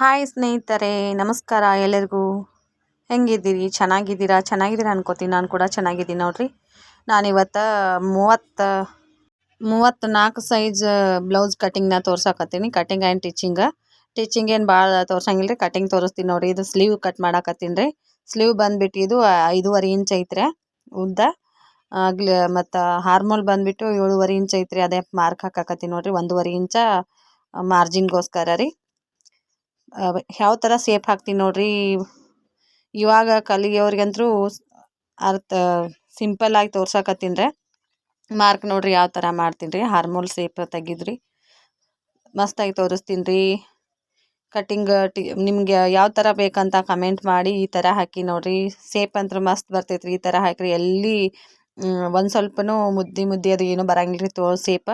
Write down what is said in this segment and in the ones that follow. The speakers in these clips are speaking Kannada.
ಹಾಯ್ ಸ್ನೇಹಿತರೆ, ನಮಸ್ಕಾರ ಎಲ್ಲರಿಗೂ. ಹೆಂಗಿದ್ದೀರಿ? ಚೆನ್ನಾಗಿದ್ದೀರಾ? ಚೆನ್ನಾಗಿದ್ದೀರಾ ಅನ್ಕೋತೀನಿ. ನಾನು ಕೂಡ ಚೆನ್ನಾಗಿದ್ದೀನಿ ನೋಡ್ರಿ. ನಾನಿವತ್ತು ಮೂವತ್ತು ಮೂವತ್ತು ನಾಲ್ಕು ಸೈಜ್ ಬ್ಲೌಸ್ ಕಟಿಂಗ್ನ ತೋರ್ಸಾಕತ್ತೀನಿ. ಕಟಿಂಗ್ ಆ್ಯಂಡ್ ಟೀಚಿಂಗ ಟೀಚಿಂಗ್ ಏನು ಭಾಳ ತೋರ್ಸಂಗಿಲ್ಲ ರೀ ಕಟಿಂಗ್ ತೋರಿಸ್ತೀನಿ ನೋಡಿರಿ. ಇದು ಸ್ಲೀವ್ ಕಟ್ ಮಾಡಾಕತ್ತೀನಿ ರೀ. ಸ್ಲೀವ್ ಬಂದುಬಿಟ್ಟು ಇದು ಐದೂವರೆ ಇಂಚ್ ಐತ್ರಿ ಉದ್ದ. ಗ್ಲ, ಮತ್ತು ಹಾರ್ಮೋಲ್ ಬಂದುಬಿಟ್ಟು ಏಳುವರೆ ಇಂಚ್ ಐತ್ರಿ. ಅದೇ ಮಾರ್ಕ್ ಹಾಕಾಕತ್ತೀನಿ ನೋಡ್ರಿ. ಒಂದೂವರೆ ಇಂಚ ಮಾರ್ಜಿನ್ಗೋಸ್ಕರ ರೀ. ಯಾವ ಥರ ಸೇಫ್ ಹಾಕ್ತೀನಿ ನೋಡ್ರಿ. ಇವಾಗ ಕಲಿಯೋರಿಗಂತೂ ಅರ್ಥ ಸಿಂಪಲ್ಲಾಗಿ ತೋರ್ಸಕತ್ತೀನಿ ರೀ ಮಾರ್ಕ್ ನೋಡ್ರಿ ಯಾವ ಥರ ಮಾಡ್ತೀನಿ ರೀ ಹಾರ್ಮೋಲ್ ಸೇಪ್ ತೆಗಿದ್ರಿ. ಮಸ್ತಾಗಿ ತೋರಿಸ್ತೀನಿ ರೀ ಕಟ್ಟಿಂಗ್ ಟಿ, ನಿಮ್ಗೆ ಯಾವ ಥರ ಬೇಕಂತ ಕಮೆಂಟ್ ಮಾಡಿ ಈ ಥರ ಹಾಕಿ ನೋಡ್ರಿ. ಸೇಪ್ ಅಂತೂ ಮಸ್ತ್ ಬರ್ತೈತೆ ರೀ ಈ ಥರ ಹಾಕಿರಿ. ಎಲ್ಲಿ ಒಂದು ಸ್ವಲ್ಪನೂ ಮುದ್ದೆ ಮುದ್ದೆ ಅದು ಏನೂ ಬರಂಗಿಲ್ಲ ರೀ ತೋ, ಸೇಪ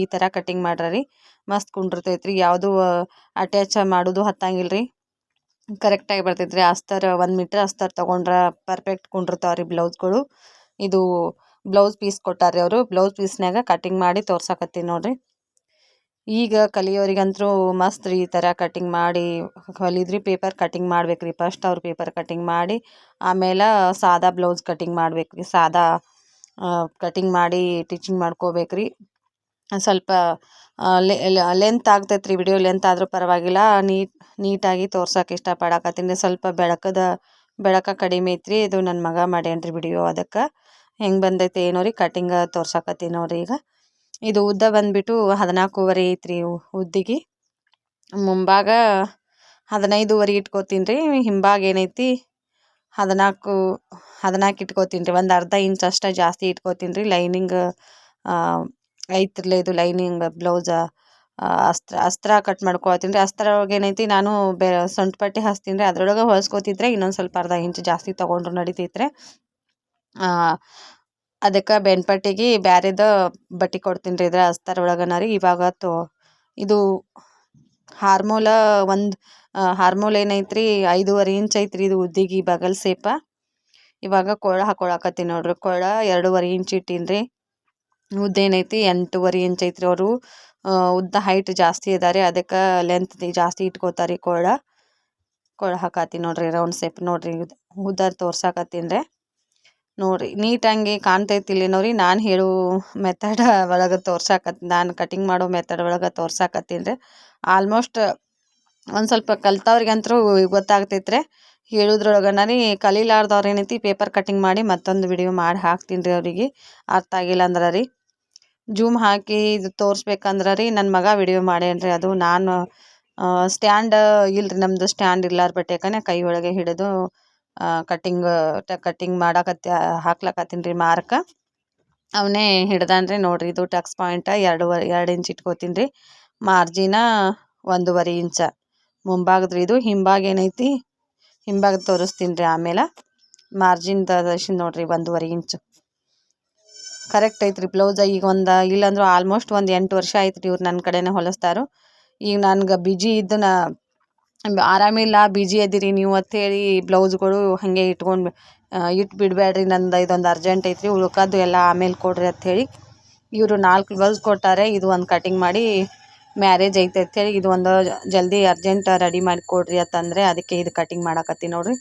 ಈ ಥರ ಕಟ್ಟಿಂಗ್ ಮಾಡ್ರಿ ರೀ ಮಸ್ತ್ ಕುಂಡಿರ್ತೈತೆ ರೀ ಯಾವುದೂ ಅಟ್ಯಾಚ್ ಮಾಡೋದು ಹತ್ತಂಗಿಲ್ಲ ರೀ ಕರೆಕ್ಟಾಗಿ ಬರ್ತೈತೆ ರೀ ಅಸ್ತರ್, ಒಂದು ಮೀಟ್ರ್ ಅಸ್ತರ್ ತೊಗೊಂಡ್ರೆ ಪರ್ಫೆಕ್ಟ್ ಕುಂಡಿರ್ತಾವೆ ರೀ ಬ್ಲೌಸ್ಗಳು. ಇದು ಬ್ಲೌಸ್ ಪೀಸ್ ಕೊಟ್ಟಾರೆ ಅವರು. ಬ್ಲೌಸ್ ಪೀಸ್ನಾಗ ಕಟ್ಟಿಂಗ್ ಮಾಡಿ ತೋರ್ಸಕತ್ತೀನಿ ನೋಡಿರಿ. ಈಗ ಕಲಿಯೋರಿಗಂತೂ ಮಸ್ತ್ ರೀ ಈ ಥರ ಕಟ್ಟಿಂಗ್ ಮಾಡಿ. ಹೊಲಿದ್ರಿ ಪೇಪರ್ ಕಟಿಂಗ್ ಮಾಡ್ಬೇಕು ರೀ ಫಸ್ಟ್ ಅವ್ರು ಪೇಪರ್ ಕಟ್ಟಿಂಗ್ ಮಾಡಿ. ಆಮೇಲೆ ಸಾದಾ ಬ್ಲೌಸ್ ಕಟಿಂಗ್ ಮಾಡ್ಬೇಕು ರೀ ಸಾದಾ ಕಟ್ಟಿಂಗ್ ಮಾಡಿ ಟೀಚಿಂಗ್ ಮಾಡ್ಕೋಬೇಕು ರೀ. ಸ್ವಲ್ಪ ಲೆಂತ್ ಆಗ್ತೈತೆ ರೀ ವಿಡಿಯೋ ಲೆಂತ್ ಆದರೂ ಪರವಾಗಿಲ್ಲ. ನೀಟ್, ನೀಟಾಗಿ ತೋರ್ಸೋಕೆ ಇಷ್ಟಪಡಕತ್ತೀನಿ ಸ್ವಲ್ಪ ಬೆಳಕದ, ಬೆಳಕ ಕಡಿಮೆ ಐತ್ರಿ ಇದು ನನ್ನ ಮಗ ಮಾಡ್ಯಾನ ರೀ ವಿಡಿಯೋ ಅದಕ್ಕೆ. ಹೆಂಗೆ ಬಂದೈತೆ ಏನೋ ರೀ ಕಟಿಂಗ್ ತೋರ್ಸಕತ್ತೀನಿ ನೋಡ್ರಿ ಈಗ. ಇದು ಉದ್ದ ಬಂದುಬಿಟ್ಟು ಹದಿನಾಲ್ಕೂವರೆ ಐತ್ರಿ ಉದ್ದಿಗೆ. ಮುಂಭಾಗ ಹದಿನೈದುವರೆ ಇಟ್ಕೋತೀನಿ ರೀ. ಹಿಂಭಾಗ ಏನೈತಿ? ಹದಿನಾಲ್ಕು ಹದಿನಾಲ್ಕು ಇಟ್ಕೊತೀನಿ ರೀ. ಒಂದು ಅರ್ಧ ಇಂಚ್ ಅಷ್ಟೇ ಜಾಸ್ತಿ ಇಟ್ಕೋತೀನಿ ರೀ. ಲೈನಿಂಗ್ ಐತ್ರಲ್ಲ ಇದು ಲೈನಿಂಗ್ ಬ್ಲೌಸ ಅಸ್ತ್ರ ಅಸ್ತ್ರ ಕಟ್ ಮಾಡ್ಕೊಳ್ತೀನಿ ರೀ. ಅಸ್ತ್ರ ಒಳಗೆ ಏನೈತಿ, ನಾನು ಬೆ, ಸೊಂಟ ಪಟ್ಟಿ ಹಚ್ತೀನಿ ರೀ. ಅದ್ರೊಳಗೆ ಹೊಲ್ಸ್ಕೊತಿದ್ರೆ ಇನ್ನೊಂದು ಸ್ವಲ್ಪ ಅರ್ಧ ಇಂಚ್ ಜಾಸ್ತಿ ತೊಗೊಂಡ್ರು ನಡಿತೈತ್ರಿ. ಅದಕ್ಕೆ ಬೆನ್ಪಟ್ಟಿಗೆ ಬೇರೆದು ಬಟ್ಟೆ ಕೊಡ್ತೀನಿ ರೀ ಇದ್ರ ಅಸ್ತರ ಒಳಗನ ರೀ. ಇವಾಗ ತೋ, ಇದು ಹಾರ್ಮೋಲ ಒಂದು ಹಾರ್ಮೋಲ್ ಏನೈತ್ರಿ? ಐದೂವರೆ ಇಂಚ್ ಐತ್ರಿ ಇದು ಉದ್ದಿಗೆ ಬಗಲ್ ಸೇಪ. ಇವಾಗ ಕೊಳ ಹಾಕೊಳಕತ್ತೀನಿ ನೋಡ್ರಿ. ಕೊಳ ಎರಡೂವರೆ ಇಂಚ್ ಇಟ್ಟೀನಿ ಉದ್ದ ಏನೈತಿ? ಎಂಟೂವರೆ ಇಂಚ್ ಐತ್ರಿ ಅವರು. ಉದ್ದ ಹೈಟ್ ಜಾಸ್ತಿ ಇದಾರೆ ಅದಕ್ಕೆ ಲೆಂತ್ ಜಾಸ್ತಿ ಇಟ್ಕೋತಾರೆ ಕೊಳ. ಕೊಳ ಹಾಕತ್ತೀನಿ ನೋಡ್ರಿ ರೌಂಡ್ ಸೇಪ್ ನೋಡ್ರಿ. ಉದ್ದ ತೋರ್ಸಾಕತ್ತೀನಿ ನೋಡಿರಿ ನೀಟಾಗಿ ಕಾಣ್ತೈತಿಲ್ಲ ನೋಡ್ರಿ. ನಾನು ಹೇಳು ಮೆಥಡ್ ಒಳಗೆ ತೋರ್ಸಾಕತ್ ನಾನು ಕಟಿಂಗ್ ಮಾಡೋ ಮೆಥಡ್ ಒಳಗೆ ತೋರ್ಸಾಕತ್ತೀನಿ ಆಲ್ಮೋಸ್ಟ್ ಒಂದು ಸ್ವಲ್ಪ ಕಲ್ತವ್ರಿಗಂತೂ ಗೊತ್ತಾಗ್ತೈತ್ರಿ. ಹೇಳುದ್ರೊಳಗನ ರೀ ಕಲೀಲಾರ್ದವ್ರು ಏನೈತಿ ಪೇಪರ್ ಕಟ್ಟಿಂಗ್ ಮಾಡಿ ಮತ್ತೊಂದು ವಿಡಿಯೋ ಮಾಡಿ ಹಾಕ್ತೀನಿ ರೀ ಅವರಿಗೆ. ಅರ್ಥ ಆಗಿಲ್ಲ ಅಂದ್ರೆ ರೀ ಜೂಮ್ ಹಾಕಿ ಇದು ತೋರಿಸ್ಬೇಕಂದ್ರೆ ರೀ ನನ್ನ ಮಗ ವಿಡಿಯೋ ಮಾಡ್ಯಾನ ರೀ ಅದು ನಾನು ಸ್ಟ್ಯಾಂಡ್ ಇಲ್ರಿ ನಮ್ಮದು ಸ್ಟ್ಯಾಂಡ್ ಇರ್ಲಾರ ಬಟ್ಟೆಕನೆ ಕೈ ಒಳಗೆ ಹಿಡಿದು ಕಟ್ಟಿಂಗ್ ಕಟ್ಟಿಂಗ್ ಮಾಡಾಕತ್ತಿ ಹಾಕ್ಲಕತ್ತೀನಿ ರೀ ಮಾರ್ಕ ಅವನೇ ಹಿಡ್ದಾನ್ರಿ ನೋಡಿರಿ ಇದು ಟಕ್ಸ್ ಪಾಯಿಂಟ ಎರಡು ಎರಡು ಇಂಚ್ ಇಟ್ಕೋತೀನಿ ರೀ ಮಾರ್ಜಿನ ಒಂದೂವರೆ ಇಂಚ. ಮುಂಭಾಗದ್ರಿ ಇದು, ಹಿಂಭಾಗ ಏನೈತಿ? ಹಿಂಭಾಗ ತೋರಿಸ್ತೀನಿ ರೀ ಆಮೇಲೆ. ಮಾರ್ಜಿನ್ದ ನೋಡಿರಿ ಒಂದೂವರೆ ಇಂಚು. ಕರೆಕ್ಟ್ ಐತ್ರಿ ಬ್ಲೌಸ ಈಗ ಒಂದು, ಇಲ್ಲಾಂದ್ರೂ ಆಲ್ಮೋಸ್ಟ್ ಒಂದು ಎಂಟು ವರ್ಷ ಆಯ್ತು ರೀ ಇವ್ರು ನನ್ನ ಕಡೆನೇ ಹೊಲಿಸ್ತಾರು. ಈಗ ನನ್ಗೆ ಬಿಜಿ ಇದ್ದನ, ಆರಾಮಿಲ್ಲ ಬಿಜಿ ಅದಿರಿ ನೀವು ಅಂಥೇಳಿ ಬ್ಲೌಸ್ಗಳು ಹಾಗೆ ಇಟ್ಕೊಂಡು ಇಟ್ಟು ಬಿಡಬೇಡ್ರಿ ನಂದು ಇದೊಂದು ಅರ್ಜೆಂಟ್ ಐತ್ರಿ ಉಳ್ಕೋದು ಎಲ್ಲ ಆಮೇಲೆ ಕೊಡ್ರಿ ಹೇಳಿ ಇವರು ನಾಲ್ಕು ಬ್ಲೌಸ್ ಕೊಟ್ಟಾರೆ, ಇದು ಒಂದು ಕಟಿಂಗ್ ಮಾಡಿ ಮ್ಯಾರೇಜ್ ಐತೆ ಅಂಥೇಳಿ ಇದು ಒಂದು ಜಲ್ದಿ ಅರ್ಜೆಂಟ್ ರೆಡಿ ಮಾಡಿ ಕೊಡ್ರಿ ಅಂತಂದರೆ ಅದಕ್ಕೆ ಇದು ಕಟಿಂಗ್ ಮಾಡಕತ್ತೀನಿ ನೋಡಿರಿ.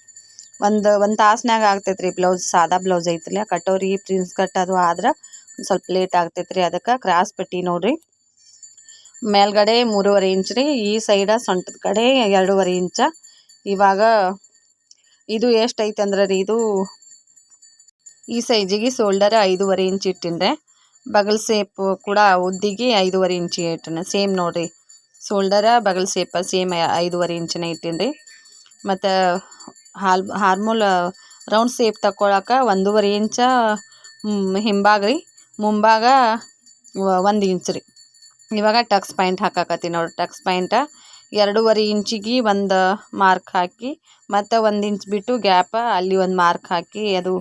ಒಂದು ಒಂದು ತಾಸ್ನಾಗ ಆಗ್ತೈತೆ ರೀ ಬ್ಲೌಸ್ ಸಾದಾ ಬ್ಲೌಸ್ ಐತಿಲ್ಲ ಕಟೋರಿ ಪ್ರಿನ್ಸ್ ಕಟ್ ಅದು ಆದ್ರೆ ಒಂದು ಸ್ವಲ್ಪ ಲೇಟ್ ಆಗ್ತೈತೆ ರೀ ಅದಕ್ಕೆ ಕ್ರಾಸ್ ಪಟ್ಟಿ ನೋಡಿರಿ. ಮೇಲ್ಗಡೆ ಮೂರುವರೆ ಇಂಚ್ ರೀ, ಈ ಸೈಡ ಸೊಂಟದ ಕಡೆ ಎರಡೂವರೆ ಇಂಚ ಇವಾಗ ಇದು ಎಷ್ಟು ಅಂದ್ರೆ ರೀ, ಇದು ಈ ಸೈಜಿಗೆ ಶೋಲ್ಡರ್ ಐದೂವರೆ ಇಂಚ್ ಇಟ್ಟಿನ್ರೆ. ಬಗಲ್ ಸೇಪ್ ಕೂಡ ಉದ್ದಿಗೆ ಐದೂವರೆ ಇಂಚ್ ಇಟ್ಟಿನ. ಸೇಮ್ ನೋಡಿರಿ ಶೋಲ್ಡರ ಬಗಲ್ ಸೇಪ ಸೇಮ್ ಐದೂವರೆ ಇಂಚಿನ ರೀ ಮತ್ತು ಹಾಲ್, ಹಾರ್ಮೋಲ್ ರೌಂಡ್ ಸೇಪ್ ತಕ್ಕೊಳಕ್ಕೆ ಒಂದೂವರೆ ಇಂಚ ಹಿಂಭಾಗ ರೀ ಮುಂಭಾಗ ಒಂದು ಇಂಚ್ ರೀ ಇವಾಗ ಟಕ್ಸ್ ಪಾಯಿಂಟ್ ಹಾಕಾಕತ್ತೀನಿ ನೋಡಿ ಟಕ್ಸ್ ಪಾಯಿಂಟ ಎರಡೂವರೆ ಇಂಚಿಗೆ ಒಂದು ಮಾರ್ಕ್ ಹಾಕಿ, ಮತ್ತು ಒಂದು ಇಂಚ್ ಬಿಟ್ಟು ಗ್ಯಾಪ ಅಲ್ಲಿ ಒಂದು ಮಾರ್ಕ್ ಹಾಕಿ ಅದು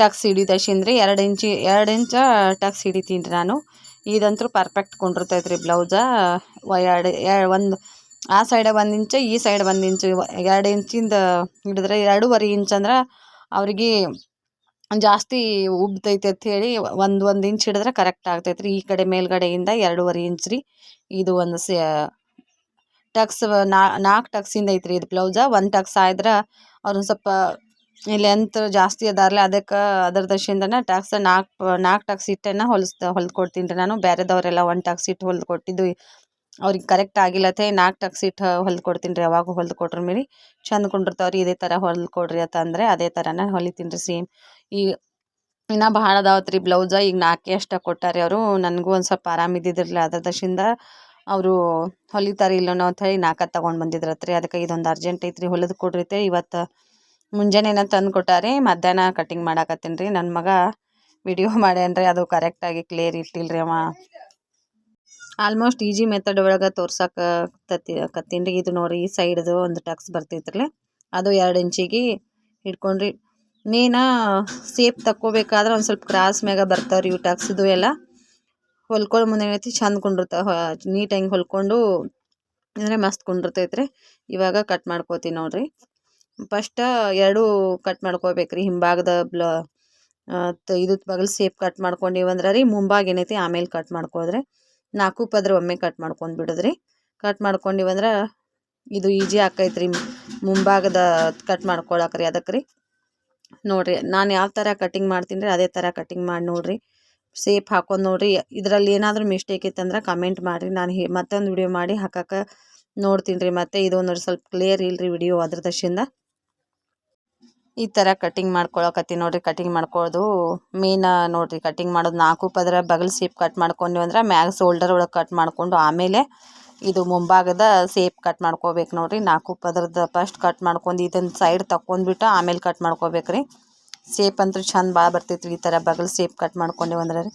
ಟಕ್ಸ್ ಹಿಡಿದಶಿಂದ್ರಿ ಎರಡು ಇಂಚಿ, ಎರಡು ಇಂಚ ಟಕ್ಸ್ ಹಿಡಿತೀನಿ ನಾನು. ಇದಂತೂ ಪರ್ಫೆಕ್ಟ್ ಕೊಂಡಿರ್ತೈತೆ ರೀ ಬ್ಲೌಸ ಎರಡು ಒಂದು, ಆ ಸೈಡ್ ಒಂದು ಇಂಚ, ಈ ಸೈಡ್ ಒಂದು ಇಂಚು. ಎರಡು ಇಂಚಿಂದ ಹಿಡಿದ್ರೆ ಎರಡೂವರೆ ಇಂಚ್ ಅಂದ್ರೆ ಅವ್ರಿಗೆ ಜಾಸ್ತಿ ಉಬ್ತೈತೆ ಹೇಳಿ ಒಂದು ಒಂದು ಇಂಚ್ ಹಿಡಿದ್ರೆ ಕರೆಕ್ಟ್ ಆಗ್ತೈತೆ ರೀ ಈ ಕಡೆ ಮೇಲ್ಗಡೆಯಿಂದ ಎರಡೂವರೆ ಇಂಚ್ ರೀ. ಇದು ಒಂದು ಸೇ, ಟಕ್ಸ್ ನಾಲ್ಕು ಟಕ್ಸಿಂದ ಐತ್ರಿ ಇದು ಬ್ಲೌಸ ಒಂದು ಟಕ್ಸ್ ಆದ್ರೆ ಅವ್ರನ್ನ ಸ್ವಲ್ಪ ಲೆಂತ್ ಜಾಸ್ತಿ ಅದಾರಲ್ಲ ಅದಕ್ಕೆ ಅದ್ರ ದಶಿಂದನ ಟ್ಯಾಕ್ಸ್ ನಾಲ್ಕು ನಾಲ್ಕು ಟ್ಯಾಕ್ಸ್ ಇಟ್ಟೇನ ಹೊಲಿಸ್ದ ಹೊಲ್ದು ಕೊಡ್ತೀನಿ ರೀ ನಾನು. ಬೇರೆದವರೆಲ್ಲ ಒಂದು ಟ್ಯಾಕ್ಸ್ ಇಟ್ಟು ಹೊಲ್ದು ಕೊಟ್ಟಿದ್ದು ಅವ್ರಿಗೆ ಕರೆಕ್ಟ್ ಆಗಿಲ್ಲತ್ತೆ ನಾಲ್ಕು ಟ್ಯಾಕ್ಸ್ ಇಟ್ಟು ಹೊಲ್ದು ಕೊಡ್ತೀನಿ ರೀ ಯಾವಾಗ ಹೊಲ್ದು ಕೊಟ್ರ ಮೇಲೆ ಚಂದ ಕುಂಡಿರ್ತಾವ್ರಿ, ಇದೇ ಥರ ಹೊಲ್ದು ಕೊಡ್ರಿ ಅಂತ ಅಂದರೆ ಅದೇ ಥರನ ಹೊಲಿತೀನಿ ರೀ ಸೇಮ್ ಈ ಇನ್ನೂ ಭಾಳ ಅದಾವತ್ ರೀ ಬ್ಲೌಸ ಈಗ ನಾಲ್ಕೇ ಅಷ್ಟೇ ಕೊಟ್ಟಾರೆ ಅವರು. ನನಗೂ ಒಂದು ಸ್ವಲ್ಪ ಆರಾಮ ಇದ್ದಿದ್ದಿರಲಿಲ್ಲ ಅದ್ರ ದಶಿಂದ ಅವರು ಹೊಲಿತಾರೆ ಇಲ್ಲನೋ ಅಂತ ಹೇಳಿ ನಾಲ್ಕು ತೊಗೊಂಡು ಬಂದಿದ್ರತ್ರಿ. ಅದಕ್ಕೆ ಇದೊಂದು ಅರ್ಜೆಂಟ್ ಐತ್ರಿ, ಹೊಲಿದು ಕೊಡ್ರಿ ಇವತ್ತು ಮುಂಜಾನೆನ ತಂದು ಕೊಟ್ಟಾರೆ, ಮಧ್ಯಾಹ್ನ ಕಟಿಂಗ್ ಮಾಡಾಕತ್ತೀನಿ ರೀ ನನ್ನ ಮಗ ವಿಡಿಯೋ ಮಾಡ್ಯಾನ್ರಿ, ಅದು ಕರೆಕ್ಟಾಗಿ ಕ್ಲಿಯರ್ ಇಟ್ಟಿಲ್ಲ ರೀ ಅವ. ಆಲ್ಮೋಸ್ಟ್ ಈಜಿ ಮೆಥಡ್ ಒಳಗೆ ತೋರ್ಸಕ್ಕೆ ತತ್ತಿ ಕತ್ತೀನಿ ಇದು ನೋಡಿರಿ, ಈ ಸೈಡ್ದು ಒಂದು ಟಕ್ಸ್ ಬರ್ತೈತ್ರಿ. ಅದು ಎರಡು ಇಂಚಿಗೆ ಹಿಡ್ಕೊಂಡ್ರಿ. ನೀನು ಸೇಪ್ ತಕ್ಕೋಬೇಕಾದ್ರೆ ಒಂದು ಸ್ವಲ್ಪ ಕ್ರಾಸ್ ಮ್ಯಾಗ ಬರ್ತಾವ್ರಿ ಇವು ಟಕ್ಸ್ದು ಎಲ್ಲ. ಹೊಲ್ಕೊಂಡು ಮುಂದೆ ಏನೈತಿ, ಚಂದ ಕುಂಡಿರ್ತಾವ ನೀಟಾಗಿ ಹೊಲ್ಕೊಂಡು, ಅಂದರೆ ಮಸ್ತ್ ಕುಂಡಿರ್ತೈತ್ರಿ. ಇವಾಗ ಕಟ್ ಮಾಡ್ಕೋತೀನಿ ನೋಡ್ರಿ. ಫಸ್ಟ್ ಎರಡು ಕಟ್ ಮಾಡ್ಕೋಬೇಕ್ರಿ ಹಿಂಭಾಗದ ಬ್ಲ ಇದು ಬಗಲ್ ಸೇಪ್ ಕಟ್ ಮಾಡ್ಕೊಂಡಿವಂದ್ರೆ ರೀ, ಮುಂಭಾಗ ಏನೈತಿ ಆಮೇಲೆ ಕಟ್ ಮಾಡ್ಕೋದ್ರೆ ನಾಲ್ಕು ಪದ್ರ ಒಮ್ಮೆ ಕಟ್ ಮಾಡ್ಕೊಂಡು ಬಿಡೋದ್ರಿ. ಕಟ್ ಮಾಡ್ಕೊಂಡಿವಂದ್ರೆ ಇದು ಈಜಿ ಆಕೈತ್ರಿ. ಮುಂಭಾಗದ ಕಟ್ ಮಾಡ್ಕೊಳಕ್ರಿ ಅದಕ್ಕೆ ರೀ. ನೋಡಿರಿ, ನಾನು ಯಾವ ಥರ ಕಟಿಂಗ್ ಮಾಡ್ತೀನಿ ರೀ, ಅದೇ ಥರ ಕಟಿಂಗ್ ಮಾಡಿ ನೋಡಿರಿ. ಸೇಫ್ ಹಾಕೊಂಡು ನೋಡಿರಿ, ಇದರಲ್ಲಿ ಏನಾದರೂ ಮಿಸ್ಟೇಕ್ ಇತ್ತಂದ್ರೆ ಕಮೆಂಟ್ ಮಾಡಿರಿ. ನಾನು ಹೇ, ಮತ್ತೊಂದು ವಿಡಿಯೋ ಮಾಡಿ ಹಾಕಕ್ಕೆ ನೋಡ್ತೀನಿ ರೀ. ಮತ್ತು ಇದು ನೋಡಿ ಸ್ವಲ್ಪ ಕ್ಲಿಯರ್ ಇಲ್ಲರಿ ವಿಡಿಯೋ ಅದ್ರ ದಶಿಂದ ಈ ಥರ ಕಟಿಂಗ್ ಮಾಡ್ಕೊಳಕತ್ತೀನಿ ನೋಡಿರಿ ಕಟಿಂಗ್ ಮಾಡ್ಕೊಳ್ಳೋದು ಮೇನ್ ನೋಡಿರಿ ಕಟಿಂಗ್ ಮಾಡೋದು ನಾಲ್ಕು ಪದರ ಬಗಲ್ ಸೇಪ್ ಕಟ್ ಮಾಡ್ಕೊಂಡ್ವಿ ಅಂದ್ರೆ ಮ್ಯಾಗ ಶೋಲ್ಡರ್ ಒಳಗೆ ಕಟ್ ಮಾಡಿಕೊಂಡು ಆಮೇಲೆ ಇದು ಮುಂಭಾಗದ ಸೇಪ್ ಕಟ್ ಮಾಡ್ಕೋಬೇಕು ನೋಡಿರಿ, ನಾಲ್ಕು ಪದರದ ಫಸ್ಟ್ ಕಟ್ ಮಾಡ್ಕೊಂಡು ಇದನ್ನು ಸೈಡ್ ತಕ್ಕೊಂಡ್ಬಿಟ್ಟು ಆಮೇಲೆ ಕಟ್ ಮಾಡ್ಕೋಬೇಕು ರೀ. ಸೇಪ್ ಅಂತೂ ಚಂದ ಭಾಳ ಬರ್ತೈತ್ರಿ ಈ ಥರ ಬಗಲ್ ಸೇಪ್ ಕಟ್ ಮಾಡ್ಕೊಂಡಿವಂದ್ರೆ ರೀ.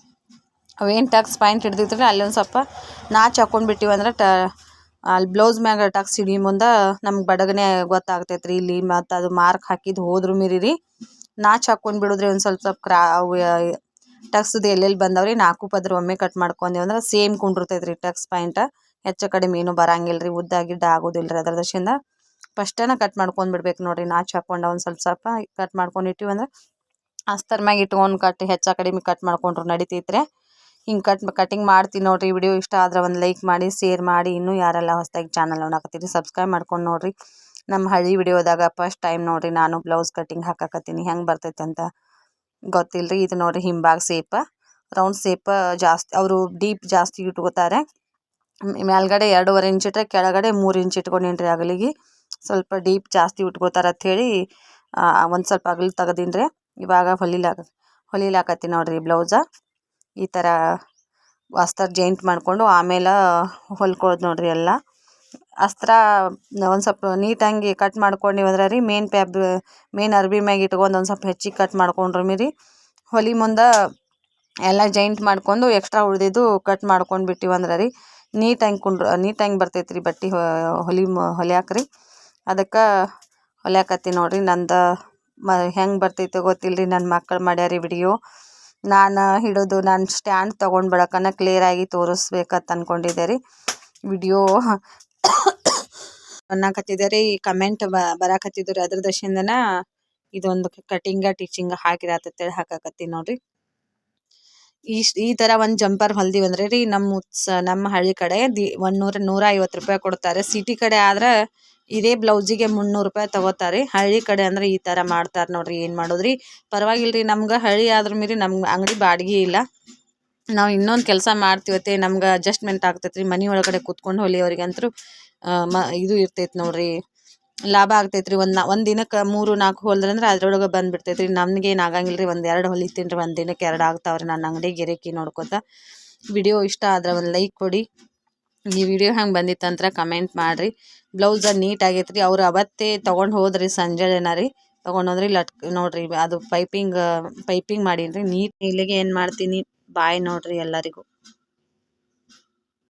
ಅವೇನು ಟಕ್ಸ್ ಪಾಯಿಂಟ್ ಹಿಡ್ದಿತ್ತು ಅಲ್ಲಿ ಒಂದು ಸ್ವಲ್ಪ ನಾಚ್ ಹಾಕೊಂಡ್ಬಿಟ್ಟಿವಂದ್ರೆ ಟ ಅಲ್ಲಿ ಬ್ಲೌಸ್ ಮ್ಯಾಗ ಟಕ್ಸ್ ಹಿಡಿ ಮುಂದೆ ನಮ್ಗೆ ಬಡಗನೆ ಗೊತ್ತಾಗ್ತೈತೆ ರೀ ಇಲ್ಲಿ ಮತ್ತು ಅದು ಮಾರ್ಕ್ ಹಾಕಿದ್ದು ಹೋದ್ರು ಮೀರಿ ನಾಚ್ ಹಾಕ್ಕೊಂಡು ಬಿಡೋದ್ರಿ ಒಂದು ಸ್ವಲ್ಪ ಸ್ವಲ್ಪ ಕ್ರಾ ಅವು ಟಕ್ಸ್ದು ಎಲ್ಲೆಲ್ಲಿ ಬಂದವ್ರಿ ನಾಲ್ಕು ಪದ್ರ ಒಮ್ಮೆ ಕಟ್ ಮಾಡ್ಕೊಂಡೇವು ಅಂದ್ರೆ ಸೇಮ್ ಕುಂಡಿರ್ತೈತೆ ರೀ ಟಕ್ಸ್ ಪಾಯಿಂಟ. ಹೆಚ್ಚು ಕಡಿಮೆ ಏನು ಬರಂಗಿಲ್ಲ ರೀ ಉದ್ದ ಗಿಡ್ಡ ಆಗೋದಿಲ್ಲ ರೀ ಅದ್ರ ದಶಿಂದ ಫಸ್ಟನ ಕಟ್ ಮಾಡ್ಕೊಂಡು ಬಿಡ್ಬೇಕು ನೋಡಿರಿ, ನಾಚ್ ಹಾಕ್ಕೊಂಡು ಒಂದು ಸ್ವಲ್ಪ ಸ್ವಲ್ಪ ಕಟ್ ಮಾಡ್ಕೊಂಡು ಇಟ್ಟಿವಿ ಅಂದ್ರೆ ಅಸ್ತರ್ ಮ್ಯಾಗ ಇಟ್ಕೊಂಡು ಕಟ್ ಹೆಚ್ಚು ಕಡಿಮೆ ಕಟ್ ಮಾಡ್ಕೊಂಡ್ರು ನಡಿತೈತ್ರಿ. ಹಿಂಗೆ ಕಟ್ ಕಟಿಂಗ್ ಮಾಡ್ತೀನಿ ನೋಡಿರಿ. ವಿಡಿಯೋ ಇಷ್ಟ ಆದ್ರೆ ಒಂದು ಲೈಕ್ ಮಾಡಿ ಶೇರ್ ಮಾಡಿ. ಇನ್ನೂ ಯಾರೆಲ್ಲ ಹೊಸದಾಗಿ ಚಾನಲ್ ನೋಡಕತ್ತೀರಿ ಸಬ್ಸ್ಕ್ರೈಬ್ ಮಾಡ್ಕೊಂಡು ನೋಡಿರಿ. ನಮ್ಮ ಹಳ್ಳಿ ವಿಡಿಯೋದಾಗ ಫಸ್ಟ್ ಟೈಮ್ ನೋಡಿರಿ, ನಾನು ಬ್ಲೌಸ್ ಕಟಿಂಗ್ ಹಾಕಕತ್ತೀನಿ. ಹೆಂಗೆ ಬರ್ತೈತೆ ಅಂತ ಗೊತ್ತಿಲ್ಲ ರೀ ಇದು ನೋಡಿರಿ ಹಿಂಬಾಗ ಸೇಪ ರೌಂಡ್ ಸೇಪ ಜಾಸ್ತಿ, ಅವರು ಡೀಪ್ ಜಾಸ್ತಿ ಇಟ್ಕೋತಾರೆ. ಮೇಲ್ಗಡೆ ಎರಡೂವರೆ ಇಂಚ್ ಇಟ್ಟರೆ ಕೆಳಗಡೆ ಮೂರು ಇಂಚ್ ಇಟ್ಕೊಂಡೀನಿ ರೀ ಅಗಲಿಗೆ. ಸ್ವಲ್ಪ ಡೀಪ್ ಜಾಸ್ತಿ ಉಟ್ಕೋತಾರೆ ಅಂಥೇಳಿ ಒಂದು ಸ್ವಲ್ಪ ಅಗಲು ತೆಗ್ದೀನಿ ಇವಾಗ ಹೊಲಿಲಾಕ ಹೊಲಿಲಾಕತ್ತೀನಿ ನೋಡಿರಿ ಬ್ಲೌಸ ಈ ಥರ ಅಸ್ತರ ಜಾಯಿಂಟ್ ಮಾಡಿಕೊಂಡು ಆಮೇಲೆ ಹೊಲ್ಕೊಳ್ಳೋದು ನೋಡಿರಿ ಎಲ್ಲ. ಅಸ್ತ್ರ ಒಂದು ಸ್ವಲ್ಪ ನೀಟಾಗಿ ಕಟ್ ಮಾಡ್ಕೊಂಡಿವಂದ್ರೆ ರೀ ಮೇನ್ ಪ್ಯಾಬ್ ಮೇನ್ ಅರ್ಬಿ ಮ್ಯಾಗ ಇಟ್ಕೊಂಡು ಒಂದು ಸ್ವಲ್ಪ ಹೆಚ್ಚಿಗೆ ಕಟ್ ಮಾಡ್ಕೊಂಡ್ರು ಮೀರಿ ಹೊಲಿ ಮುಂದೆ ಎಲ್ಲ ಜಾಯಿಂಟ್ ಮಾಡ್ಕೊಂಡು ಎಕ್ಸ್ಟ್ರಾ ಉಳಿದಿದ್ದು ಕಟ್ ಮಾಡ್ಕೊಂಡು ಬಿಟ್ಟಿವಂದ್ರೆ ರೀ ನೀಟಾಗಿ ಕುಂಡ್ರ, ನೀಟಾಗಿ ಬರ್ತೈತೆ ರೀ ಬಟ್ಟೆ ಹೊಲಿ ಹೊಲಿಯಾಕೆ ರೀ. ಅದಕ್ಕೆ ಹೊಲಿಯಾಕತ್ತೀನಿ ನೋಡಿರಿ ನಂದು ಮ, ಹೆಂಗೆ ಬರ್ತೈತೆ ಗೊತ್ತಿಲ್ಲ ರೀ ನನ್ನ ಮಕ್ಕಳು ಮಾಡ್ಯಾರ ವಿಡಿಯೋ ನಾನು ಹಿಡಿದು ನಾನು ಸ್ಟ್ಯಾಂಡ್ ತೊಗೊಂಡು ಬಡಕನ ಕ್ಲಿಯರಾಗಿ ತೋರಿಸ್ಬೇಕಂತ ಅಂದ್ಕೊಂಡಿದ್ದೆ ರೀ. ವಿಡಿಯೋ ಅನ್ನಕತ್ತಿದ್ದೆ ರೀ ಕಮೆಂಟ್ ಬ, ಬರಾಕತ್ತಿದ್ದು ರೀ ಅದ್ರ ದಶಿಂದನ ಇದೊಂದು ಕಟಿಂಗ ಟೀಚಿಂಗ್ ಹಾಕಿರತ್ತೇಳಿ ಹಾಕಾಕತ್ತೀನಿ ನೋಡ್ರಿ. ಈ ಈ ಥರ ಒಂದು ಜಂಪರ್ ಹೊಲ್ದಿವಂದ್ರೆ ರೀ ನಮ್ಮ ಸ ನಮ್ಮ ಹಳ್ಳಿ ಕಡೆ ದಿ, ಒಂದು ನೂರ ನೂರ ಐವತ್ತು ರೂಪಾಯಿ ಕೊಡ್ತಾರೆ. ಸಿಟಿ ಕಡೆ ಆದ್ರೆ ಇದೇ ಬ್ಲೌಸಿಗೆ ಮುನ್ನೂರು ರೂಪಾಯಿ ತಗೋತಾರೆ. ಹಳ್ಳಿ ಕಡೆ ಅಂದ್ರೆ ಈ ಥರ ಮಾಡ್ತಾರೆ ನೋಡ್ರಿ, ಏನು ಮಾಡೋದ್ರಿ? ರೀ ಪರವಾಗಿಲ್ಲ ರೀ ನಮ್ಗೆ ಹಳ್ಳಿ ಆದ್ರ ಮೀರಿ ನಮ್ಗೆ ಅಂಗಡಿ ಬಾಡಿಗೆ ಇಲ್ಲ. ನಾವು ಇನ್ನೊಂದು ಕೆಲಸ ಮಾಡ್ತೀವತ್ತೆ ನಮ್ಗೆ ಅಡ್ಜಸ್ಟ್ಮೆಂಟ್ ಆಗ್ತೈತೆ ರೀ ಮನೆ ಒಳಗಡೆ ಕೂತ್ಕೊಂಡು ಹೊಲಿಯೋರಿಗಂತೂ ಮ, ಇದು ಇರ್ತೈತೆ ನೋಡ್ರಿ. ಲಾಭ ಆಗ್ತೈತ್ರಿ. ರೀ ನಾ, ಒಂದು ದಿನಕ್ಕೆ ಮೂರು, ನಾಲ್ಕು ಹೊಲ್ದ್ರಂದ್ರೆ ಅದ್ರೊಳಗೆ ಬಂದುಬಿಡ್ತೈತೆ ರೀ ನಮ್ಗೇನು ಆಗಂಗಿಲ್ಲ ರೀ ಒಂದು ಎರಡು ಹೊಲಿತೀನಿ ರೀ ಒಂದು ದಿನಕ್ಕೆ ಎರಡು ಆಗ್ತಾವ್ರಿ. ನನ್ನ ಅಂಗಡಿ ಗಿರಾಕಿ ನೋಡ್ಕೊತ. ವಿಡಿಯೋ ಇಷ್ಟ ಆದ್ರೆ ಒಂದು ಲೈಕ್ ಕೊಡಿ. ಈ ವಿಡಿಯೋ ಹೆಂಗೆ ಬಂದಿತ್ತಂದ್ರೆ ಕಮೆಂಟ್ ಮಾಡಿರಿ. ಬ್ಲೌಸ ನೀಟ್ ಆಗೈತ್ರಿ. ಅವ್ರು ಅವತ್ತೇ ತೊಗೊಂಡು ಹೋದ್ರಿ ಸಂಜೆ ರೀ. ತೊಗೊಂಡು ಹೋದ್ರಿ ಲಟ್, ನೋಡಿರಿ ಅದು ಪೈಪಿಂಗ್ ಪೈಪಿಂಗ್ ಮಾಡೀನಿ ರೀ ನೀಟ್ ಇಲ್ಲಿಗೆ ಏನು ಮಾಡ್ತೀನಿ? ಬಾಯ್ ನೋಡಿರಿ ಎಲ್ಲರಿಗೂ.